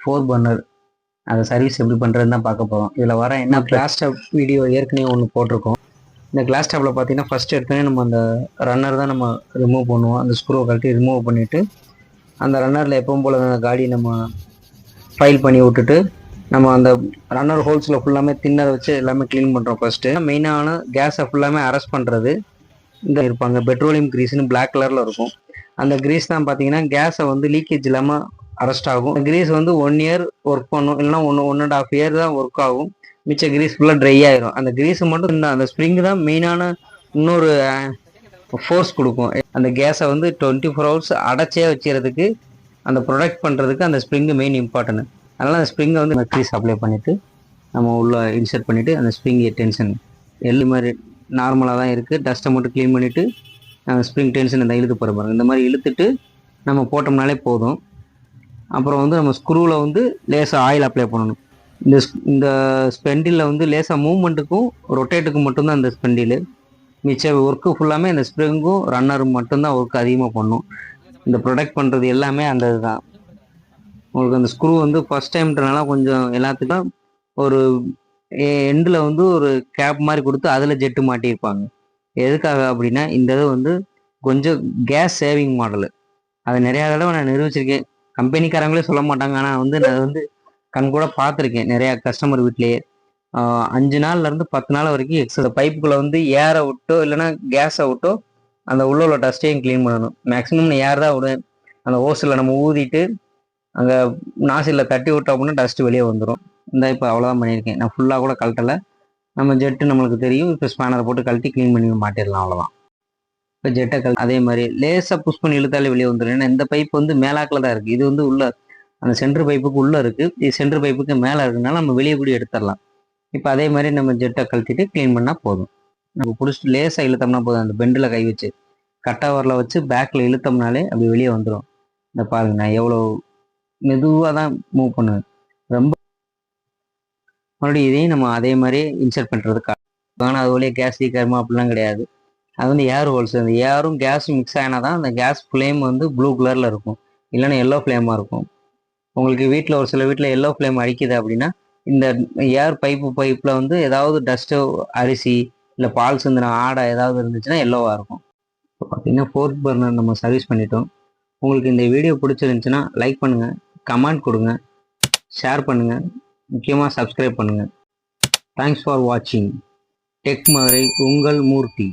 Four burner அதை service எப்படி பண்ணுறதுன்னு தான் பார்க்க போகிறோம் இதில் வர என்ன கிளாஸ் டாப் வீடியோ ஏற்கனவே ஒன்று போட்டிருக்கோம். இந்த கிளாஸ் டாப்பில் பார்த்தீங்கன்னா ஃபஸ்ட் எடுத்தோடனே நம்ம அந்த ரன்னர் தான் நம்ம ரிமூவ் பண்ணுவோம். அந்த ஸ்க்ரூவை கழட்டி ரிமூவ் பண்ணிவிட்டு அந்த ரன்னரில் எப்பவும் போல் அந்த காடி நம்ம ஃபைல் பண்ணி விட்டுட்டு நம்ம அந்த ரன்னர் ஹோல்ஸில் ஃபுல்லாமே தின்னரை வச்சு எல்லாமே க்ளீன் பண்ணுறோம் ஃபஸ்ட்டு மெயினான கேஸை ஃபுல்லாமே அரெஸ்ட் பண்ணுறது இந்த இருப்பாங்க பெட்ரோலியம் கிரீஸ்னு பிளாக் கலரில் இருக்கும். அந்த கிரீஸ் தான் பார்த்தீங்கன்னா கேஸை வந்து லீக்கேஜ் இல்லாமல் அரெஸ்ட் ஆகும். கிரீஸ் வந்து ஒன் இயர் ஒர்க் பண்ணும். இல்லைன்னா ஒன்று ஒன் அண்ட் ஆஃப் இயர் தான் ஒர்க் ஆகும். மிச்ச கிரீஸ் ஃபுல்லாக ட்ரை ஆயிரும். அந்த கிரீஸ் மட்டும் இந்த அந்த ஸ்ப்ரிங் தான் மெயினான இன்னொரு ஃபோர்ஸ் கொடுக்கும். அந்த கேஸை வந்து டுவெண்ட்டி ஃபோர் ஹவர்ஸ் அடைச்சே வச்சுக்கிறதுக்கு அந்த ப்ரொடெக்ட் பண்ணுறதுக்கு அந்த ஸ்ப்ரிங்கு மெயின் இம்பார்ட்டன்ட் அதனால் அந்த ஸ்ப்ரிங்கை வந்து க்ரீஸ் அப்ளை பண்ணிவிட்டு நம்ம உள்ளே இன்சர்ட் பண்ணிவிட்டு அந்த ஸ்ப்ரிங்கு டென்ஷன் எல்லு மாதிரி நார்மலாக தான் இருக்குது டஸ்ட்டை மட்டும் க்ளீன் பண்ணிவிட்டு ஸ்ப்ரிங் டென்ஷன் இந்த இழுத்து போகிற பாருங்கள் இந்த மாதிரி இழுத்துட்டு நம்ம போட்டோம்னாலே போதும். அப்புறம் வந்து நம்ம ஸ்க்ரூவில் வந்து லேசாக ஆயில் அப்ளை பண்ணணும். இந்த ஸ்- இந்த ஸ்பெண்டிலில் வந்து லேசாக மூவ்மெண்ட்டுக்கும் ரொட்டேட்டுக்கும் மட்டும்தான் இந்த ஸ்பெண்டில் மிச்ச ஒர்க்கு ஃபுல்லாமே இந்த ஸ்ப்ரிங்கும் ரன்னரும் மட்டும்தான் ஒர்க் அதிகமாக பண்ணும். இந்த ப்ரொடெக்ட் பண்ணுறது எல்லாமே அந்த இதுதான் உங்களுக்கு அந்த ஸ்க்ரூ வந்து ஃபஸ்ட் டைம்ன்றனால கொஞ்சம் எல்லாத்துக்கும் ஒரு எண்டில் வந்து ஒரு கேப் மாதிரி கொடுத்து அதில் ஜெட்டு மாட்டியிருப்பாங்க. எதுக்காக அப்படின்னா இந்த இது வந்து கொஞ்சம் கேஸ் சேவிங் மாடலு அது நிறையா தடவை நான் நிரூபிச்சிருக்கேன். கம்பெனிக்காரங்களே சொல்ல மாட்டாங்க. ஆனால் வந்து நான் வந்து கண் கூட பார்த்துருக்கேன். நிறையா கஸ்டமர் வீட்லேயே. அஞ்சு நாள்லேருந்து பத்து நாள் வரைக்கும் எக்ஸஸ் பைப்புக்குள்ளே வந்து ஏரை விட்டோ இல்லைன்னா கேஸை விட்டோ அந்த உள்ள உள்ள டஸ்ட்டையும் க்ளீன் பண்ணணும். மேக்ஸிமம் ஏர் தான் விடுவேன். அந்த ஓஸில் நம்ம ஊதிட்டு அங்கே நாசியில் தட்டி விட்டோம் அப்படின்னா டஸ்ட்டு வெளியே வந்துடும் இந்த இப்போ அவ்வளோதான் பண்ணியிருக்கேன். நான் ஃபுல்லாக கூட கழட்டலை. நம்ம ஜெட்டு நம்மளுக்கு தெரியும். இப்போ ஸ்பேனரை போட்டு கழட்டி க்ளீன் பண்ணி மாட்டிடலாம் அவ்வளோதான் இப்போ ஜெட்டை கழ அதே மாதிரி லேசாக புஷ் பண்ணி இழுத்தாலே வெளியே வந்துடும் ஏன்னா இந்த பைப் வந்து மேலாக்கில் தான் இருக்குது இது வந்து உள்ள அந்த சென்ட்ரு பைப்புக்கு உள்ளே இருக்குது இது சென்ட்ரு பைப்புக்கு மேலே இருக்குனால நம்ம வெளியே கூட எடுத்துடலாம். இப்போ அதே மாதிரி நம்ம ஜெட்டை கழட்டிட்டு க்ளீன் பண்ணால் போதும். நம்ம பிடிச்சிட்டு லேசாக இழுத்தோம்னா போதும். அந்த பெண்டில் கை வச்சு கட்டாவரில் வச்சு பேக்கில் இழுத்தோம்னாலே அப்படி வெளியே வந்துடும் இந்த பாருங்க நான் எவ்வளோ மெதுவாக தான் மூவ் பண்ணுவேன். ரொம்ப மறுபடியும் இதையும் நம்ம அதே மாதிரி இன்சர்ட் பண்ணுறதுக்கு ஆனால் அது வழியே கேஸ் லீக் ஆகுமா? அப்படிலாம் கிடையாது. அது வந்து ஏர் ஹோல்ஸ் அந்த ஏரும் கேஸும் மிக்ஸ் ஆனால் தான் அந்த கேஸ் ஃப்ளேம் வந்து ப்ளூ கலரில் இருக்கும். இல்லைன்னா எல்லோ ஃப்ளேமாக இருக்கும். உங்களுக்கு வீட்டில் ஒரு சில வீட்டில் எல்லோ ஃப்ளேம் அடிக்குது அப்படின்னா இந்த ஏர் பைப்பு பைப்பில் வந்து ஏதாவது டஸ்ட்டு அரிசி இல்லை பால் சிந்தின ஆடை ஏதாவது இருந்துச்சுன்னா எல்லோவாக இருக்கும். இப்போ பார்த்தீங்கன்னா ஃபோர்த் பர்னர் நம்ம சர்வீஸ் பண்ணிட்டோம். உங்களுக்கு இந்த வீடியோ பிடிச்சிருந்துச்சுன்னா லைக் பண்ணுங்கள் கமெண்ட் கொடுங்க ஷேர் பண்ணுங்கள் முக்கியமாக சப்ஸ்கிரைப் பண்ணுங்கள் தேங்க்ஸ் ஃபார் வாட்சிங் டெக் மதுரை உங்கள் மூர்த்தி